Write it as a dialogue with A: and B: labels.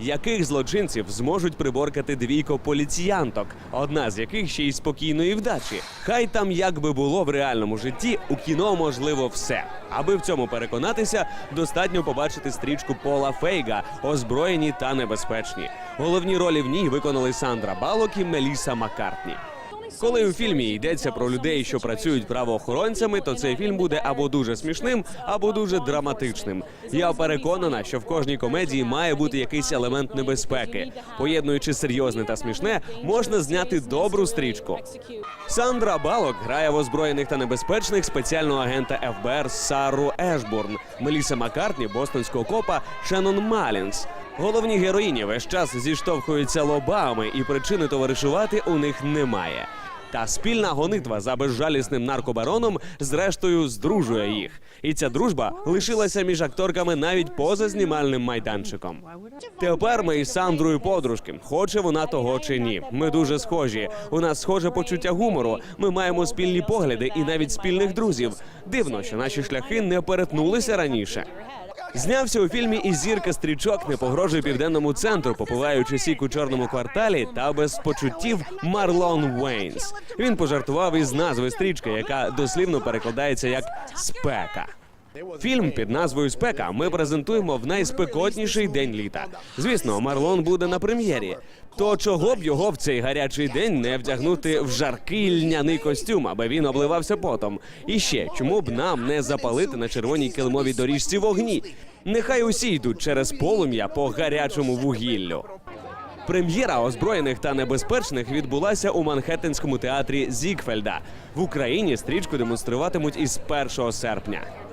A: Яких злочинців зможуть приборкати двійко поліціянток, одна з яких ще й спокійної вдачі? Хай там як би було в реальному житті, у кіно можливо все. Аби в цьому переконатися, достатньо побачити стрічку Пола Фейга, озброєні та небезпечні. Головні ролі в ній виконали Сандра Балок і Меліса Маккартні. Коли у фільмі йдеться про людей, що працюють правоохоронцями, то цей фільм буде або дуже смішним, або дуже драматичним. Я переконана, що в кожній комедії має бути якийсь елемент небезпеки. Поєднуючи серйозне та смішне, можна зняти добру стрічку. Сандра Балок грає в озброєних та небезпечних спеціального агента ФБР Сару Ешбурн, Меліса Маккартні, бостонського копа Шеннон Малінс. Головні героїні весь час зіштовхуються лобами, і причини товаришувати у них немає. Та спільна гонитва за безжалісним наркобароном зрештою здружує їх. І ця дружба лишилася між акторками навіть поза знімальним майданчиком. Тепер ми із Сандрою подружки. Хоче вона того чи ні. Ми дуже схожі. У нас схоже почуття гумору. Ми маємо спільні погляди і навіть спільних друзів. Дивно, що наші шляхи не перетнулися раніше. Знявся у фільмі і зірка стрічок не погрожує південному центру, попиваючи сік у чорному кварталі та без почуттів Марлон Уейнс. Він пожартував із назви стрічки, яка дослівно перекладається як спека. Фільм під назвою Спека ми презентуємо в найспекотніший день літа. Звісно, Марлон буде на прем'єрі. То чого б його в цей гарячий день не вдягнути в жаркий льняний костюм, аби він обливався потом? І ще чому б нам не запалити на червоній килимовій доріжці вогні? Нехай усі йдуть через полум'я по гарячому вугіллю. Прем'єра озброєних та небезпечних відбулася у Манхеттенському театрі Зігфельда. В Україні стрічку демонструватимуть із 1 серпня.